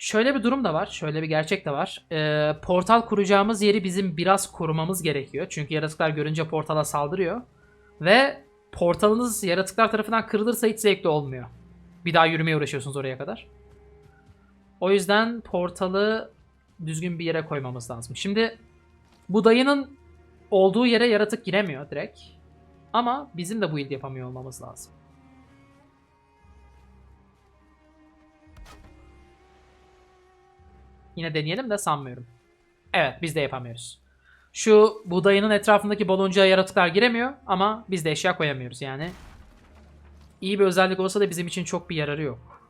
Şöyle bir durum da var. Şöyle bir gerçek de var. Ee, portal kuracağımız yeri bizim biraz korumamız gerekiyor. Çünkü yaratıklar görünce portala saldırıyor. Ve portalınız yaratıklar tarafından kırılırsa hiç zevkli olmuyor. Bir daha yürümeye uğraşıyorsunuz oraya kadar. O yüzden portalı düzgün bir yere koymamız lazım. Şimdi bu dayının olduğu yere yaratık giremiyor direkt. Ama bizim de bu ilde yapamıyor olmamız lazım. Yine deneyelim de sanmıyorum. Evet biz de yapamıyoruz. Şu budayının etrafındaki baloncuğa yaratıklar giremiyor ama biz de eşya koyamıyoruz yani. İyi bir özellik olsa da bizim için çok bir yararı yok.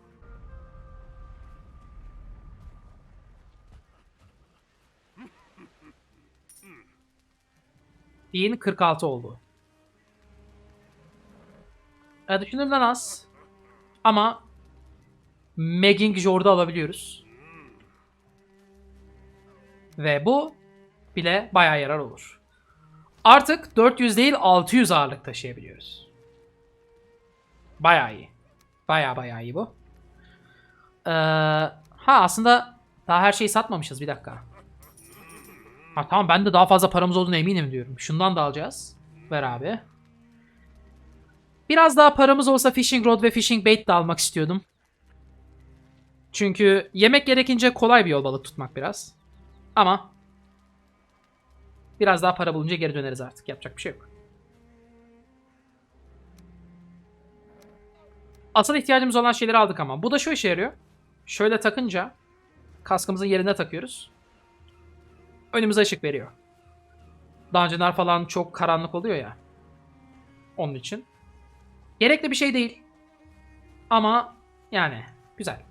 Din 46 oldu. E, düşündüğümden az. Ama Megging Jord'u alabiliyoruz. Ve bu bile bayağı yarar olur. Artık 400 değil 600 ağırlık taşıyabiliyoruz. Bayağı iyi. Bayağı bayağı iyi bu. Ee, ha aslında daha her şeyi satmamışız bir dakika. Ha tamam ben de daha fazla paramız olduğunu eminim diyorum. Şundan da alacağız. Ver abi. Biraz daha paramız olsa fishing rod ve fishing bait de almak istiyordum. Çünkü yemek gerekince kolay bir yol balık tutmak biraz. Ama biraz daha para bulunca geri döneriz artık. Yapacak bir şey yok. Asıl ihtiyacımız olan şeyleri aldık ama. Bu da şu işe yarıyor. Şöyle takınca kaskımızın yerine takıyoruz. Önümüze ışık veriyor. Dungeonlar falan çok karanlık oluyor ya. Onun için. Gerekli bir şey değil. Ama yani güzel.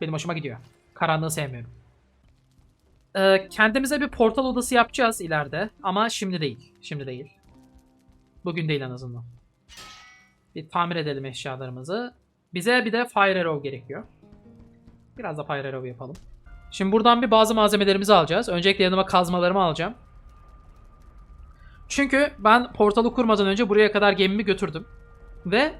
Benim hoşuma gidiyor. Karanlığı sevmiyorum. Ee, kendimize bir portal odası yapacağız ileride. Ama şimdi değil. Şimdi değil. Bugün değil en azından. Bir tamir edelim eşyalarımızı. Bize bir de Fire Arrow gerekiyor. Biraz da Fire Arrow yapalım. Şimdi buradan bir bazı malzemelerimizi alacağız. Öncelikle yanıma kazmalarımı alacağım. Çünkü ben portalı kurmadan önce buraya kadar gemimi götürdüm. Ve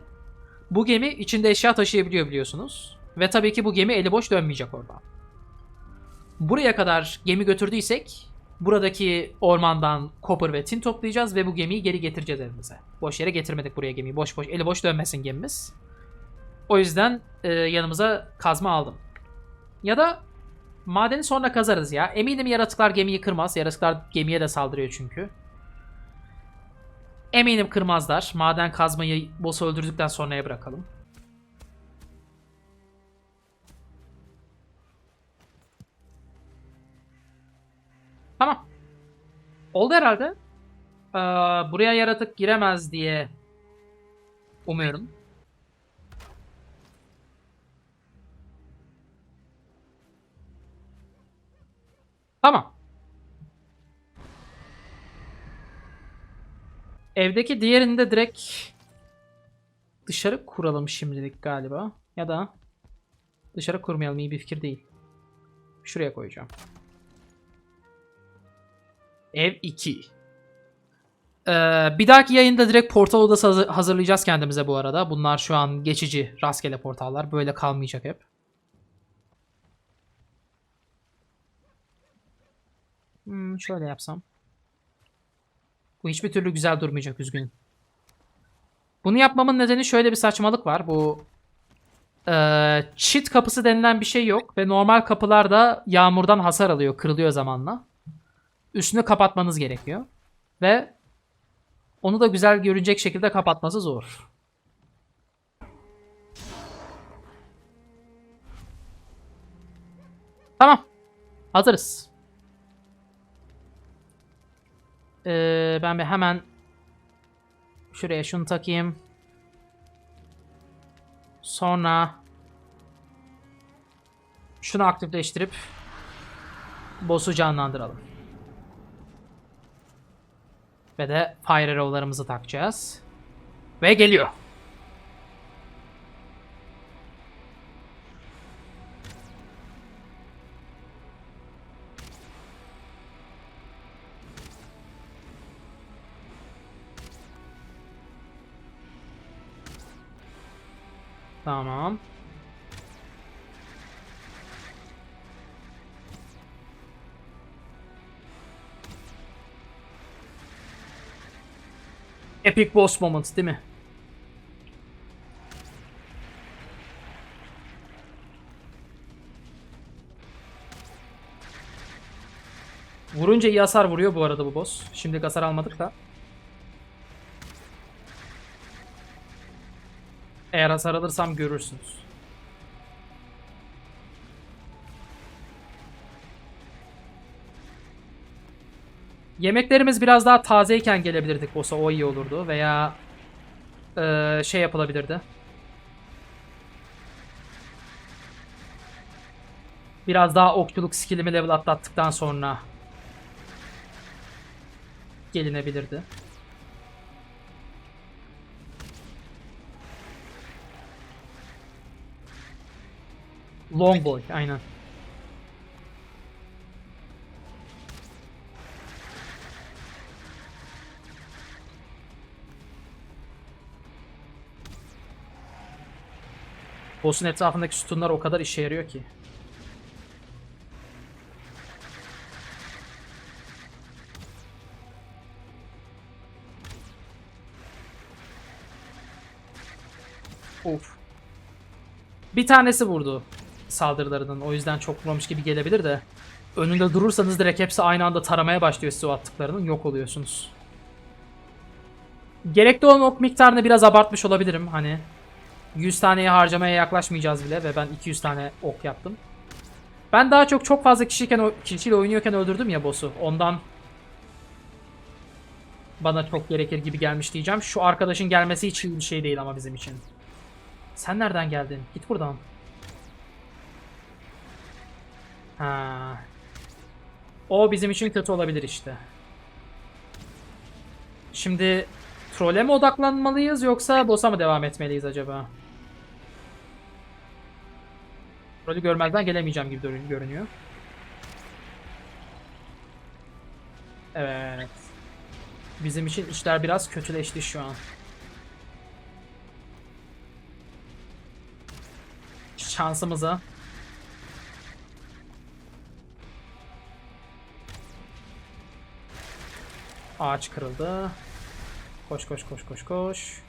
bu gemi içinde eşya taşıyabiliyor biliyorsunuz. Ve tabii ki bu gemi eli boş dönmeyecek oradan. Buraya kadar gemi götürdüysek buradaki ormandan copper ve tin toplayacağız ve bu gemiyi geri getireceğiz evimize. Boş yere getirmedik buraya gemiyi. Boş boş eli boş dönmesin gemimiz. O yüzden e, yanımıza kazma aldım. Ya da madeni sonra kazarız ya. Eminim yaratıklar gemiyi kırmaz. Yaratıklar gemiye de saldırıyor çünkü. Eminim kırmazlar. Maden kazmayı boss'u öldürdükten sonraya bırakalım. Tamam. Oldu herhalde. Ee, buraya yaratık giremez diye umuyorum. Tamam. Evdeki diğerini de direkt dışarı kuralım şimdilik galiba. Ya da dışarı kurmayalım iyi bir fikir değil. Şuraya koyacağım. Ev 2. Ee, bir dahaki yayında direkt portal odası hazır- hazırlayacağız kendimize bu arada. Bunlar şu an geçici rastgele portallar. Böyle kalmayacak hep. Hmm, şöyle yapsam. Bu hiçbir türlü güzel durmayacak üzgünüm. Bunu yapmamın nedeni şöyle bir saçmalık var. Bu eee çit kapısı denilen bir şey yok ve normal kapılarda yağmurdan hasar alıyor, kırılıyor zamanla. Üstünü kapatmanız gerekiyor. Ve onu da güzel görünecek şekilde kapatması zor. Tamam. Hazırız. Ee, ben bir hemen şuraya şunu takayım. Sonra şunu aktifleştirip boss'u canlandıralım. Ve de fire arrow'larımızı takacağız. Ve geliyor. Tamam. Epic boss moment değil mi? Vurunca iyi hasar vuruyor bu arada bu boss. Şimdi hasar almadık da. Eğer hasar alırsam görürsünüz. Yemeklerimiz biraz daha tazeyken gelebilirdik boss'a o iyi olurdu veya eee, şey yapılabilirdi. Biraz daha okçuluk skillimi level atlattıktan sonra gelinebilirdi. Longboy aynen. Boss'un etrafındaki sütunlar o kadar işe yarıyor ki. Of. Bir tanesi vurdu saldırılarının. O yüzden çok vurmamış gibi gelebilir de. Önünde durursanız direkt hepsi aynı anda taramaya başlıyor size o attıklarının. Yok oluyorsunuz. Gerekli olan ok miktarını biraz abartmış olabilirim. Hani 100 taneye harcamaya yaklaşmayacağız bile ve ben 200 tane ok yaptım. Ben daha çok çok fazla kişiyken kişiyle oynuyorken öldürdüm ya boss'u. Ondan bana çok gerekir gibi gelmiş diyeceğim. Şu arkadaşın gelmesi hiç iyi bir şey değil ama bizim için. Sen nereden geldin? Git buradan. Ha. O bizim için kötü olabilir işte. Şimdi trole mi odaklanmalıyız yoksa boss'a mı devam etmeliyiz acaba? Trolü görmezden gelemeyeceğim gibi görün- görünüyor. Evet. Bizim için işler biraz kötüleşti şu an. Şansımıza. Ağaç kırıldı. Koş koş koş koş koş.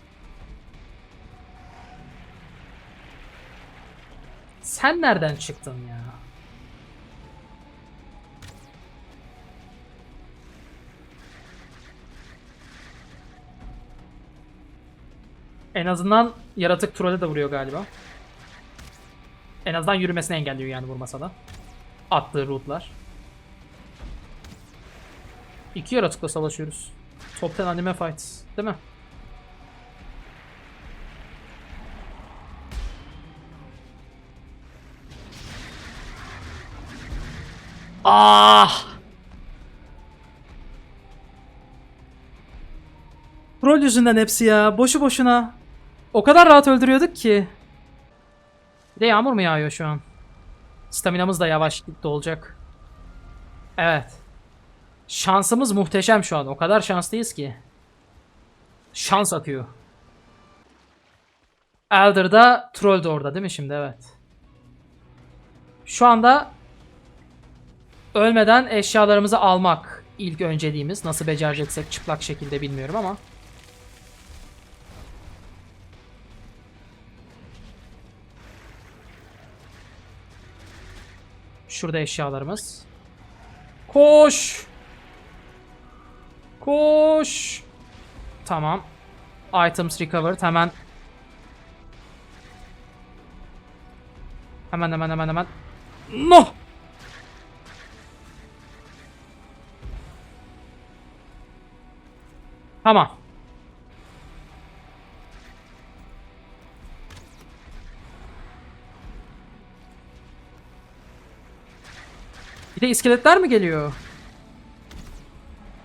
Sen nereden çıktın ya? En azından yaratık trole de vuruyor galiba. En azından yürümesini engelliyor yani vurmasa da. Attığı rootlar. İki yaratıkla savaşıyoruz. Top 10 anime fights. Değil mi? Ah! Rol yüzünden hepsi ya. Boşu boşuna. O kadar rahat öldürüyorduk ki. Bir de yağmur mu yağıyor şu an? Staminamız da yavaş dolacak. Evet. Şansımız muhteşem şu an. O kadar şanslıyız ki. Şans akıyor. Elder'da Troll de orada değil mi şimdi? Evet. Şu anda ölmeden eşyalarımızı almak ilk önceliğimiz. Nasıl becereceksek çıplak şekilde bilmiyorum ama. Şurada eşyalarımız. Koş! Koş! Tamam. Items recovered. Hemen Hemen hemen hemen hemen. No! Tamam. Bir de iskeletler mi geliyor?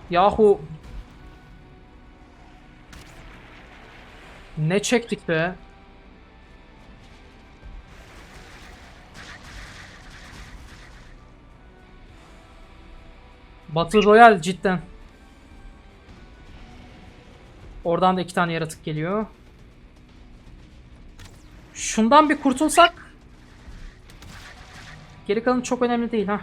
Yahu. Ne çektik be? Battle Royale cidden. Oradan da iki tane yaratık geliyor. Şundan bir kurtulsak. Geri kalan çok önemli değil ha.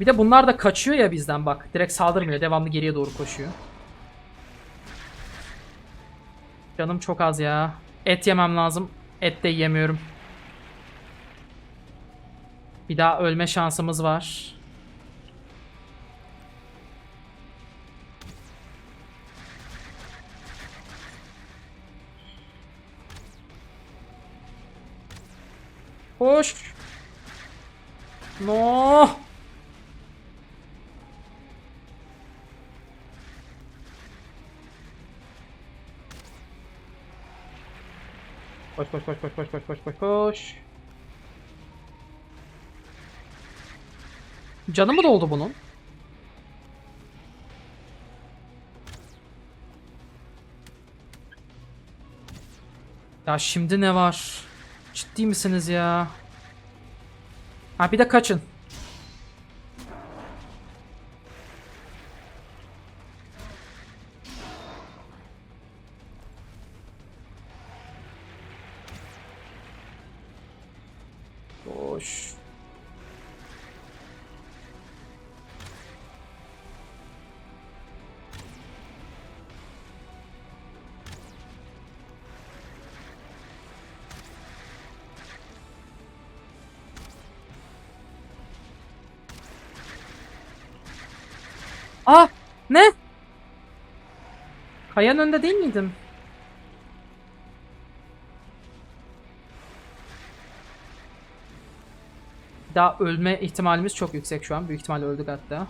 Bir de bunlar da kaçıyor ya bizden bak. Direkt saldırmıyor. Devamlı geriye doğru koşuyor. Canım çok az ya. Et yemem lazım. Et de yiyemiyorum. Bir daha ölme şansımız var. Koş. No. Koş koş koş koş koş koş koş koş koş. Canı mı doldu bunun? Ya şimdi ne var? Ciddi misiniz ya? Ha bir de kaçın. Ah! Ne? Kayanın önünde değil miydim? Daha ölme ihtimalimiz çok yüksek şu an. Büyük ihtimalle öldük hatta.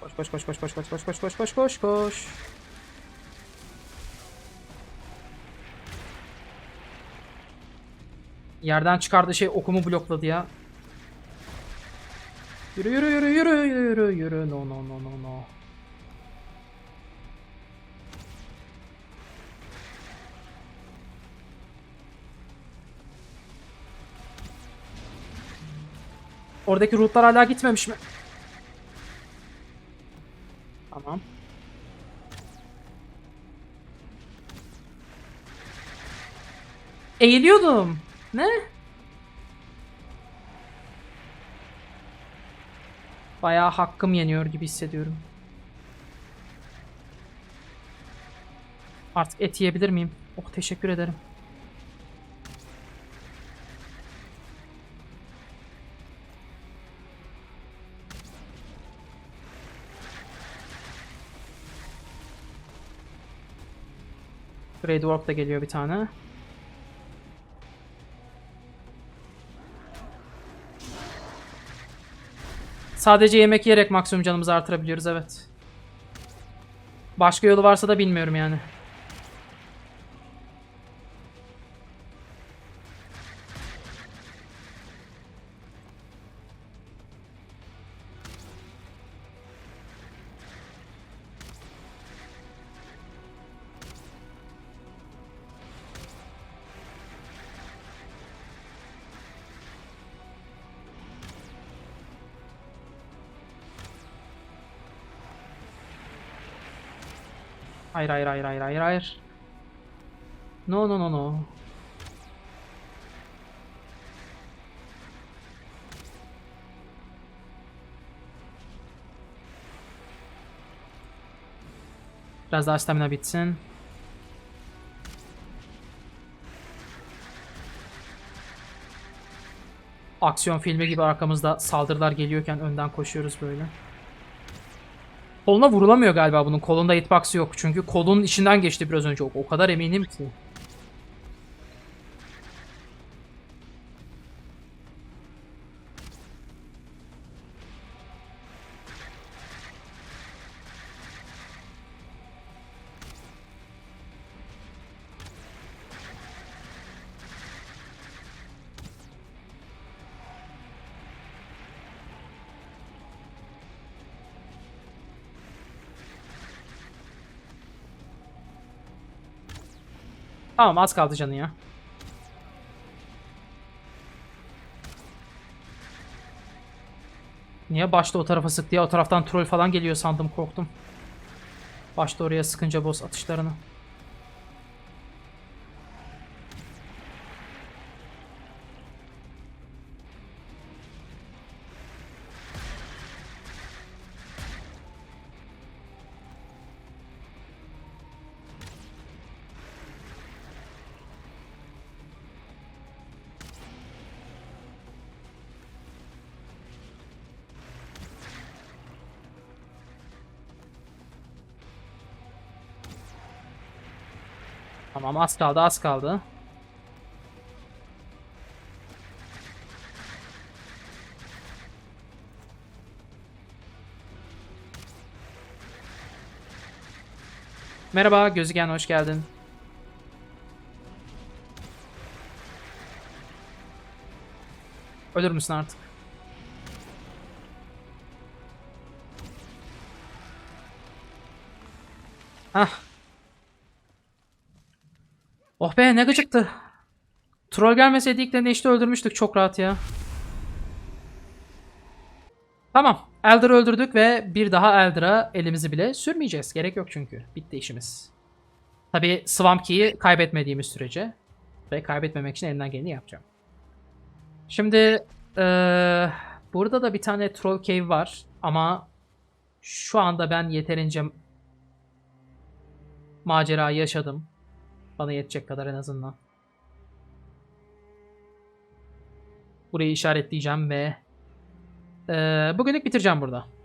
Koş koş koş koş koş koş koş koş koş koş koş koş. Yerden çıkardığı şey okumu blokladı ya. Yürü yürü yürü yürü yürü yürü no no no no no. Oradaki rootlar hala gitmemiş mi? Tamam. Eğiliyordum. Ne? Bayağı hakkım yeniyor gibi hissediyorum. Artık et yiyebilir miyim? Oh teşekkür ederim. Grey Dwarf da geliyor bir tane. Sadece yemek yiyerek maksimum canımızı artırabiliyoruz evet. Başka yolu varsa da bilmiyorum yani. Hayır hayır hayır hayır hayır hayır. No no no no. Biraz daha stamina bitsin. Aksiyon filmi gibi arkamızda saldırılar geliyorken önden koşuyoruz böyle. Koluna vurulamıyor galiba bunun. Kolunda hitbox yok. Çünkü kolun içinden geçti biraz önce. O kadar eminim ki. Tamam az kaldı canı ya. Niye başta o tarafa sıktı ya? O taraftan troll falan geliyor sandım korktum. Başta oraya sıkınca boss atışlarını. Tamam az kaldı az kaldı. Merhaba Gözüken hoş geldin. Ölür müsün artık? Hah. Oh be ne gıcıktı. Troll gelmeseydi ilk de işte öldürmüştük çok rahat ya. Tamam. Elder'ı öldürdük ve bir daha Elder'a elimizi bile sürmeyeceğiz. Gerek yok çünkü. Bitti işimiz. Tabi Swamp Key'i kaybetmediğimiz sürece. Ve kaybetmemek için elimden geleni yapacağım. Şimdi eee, burada da bir tane Troll Cave var. Ama şu anda ben yeterince macerayı yaşadım. Bana yetecek kadar en azından. Burayı işaretleyeceğim ve eee, bugünlük bitireceğim burada.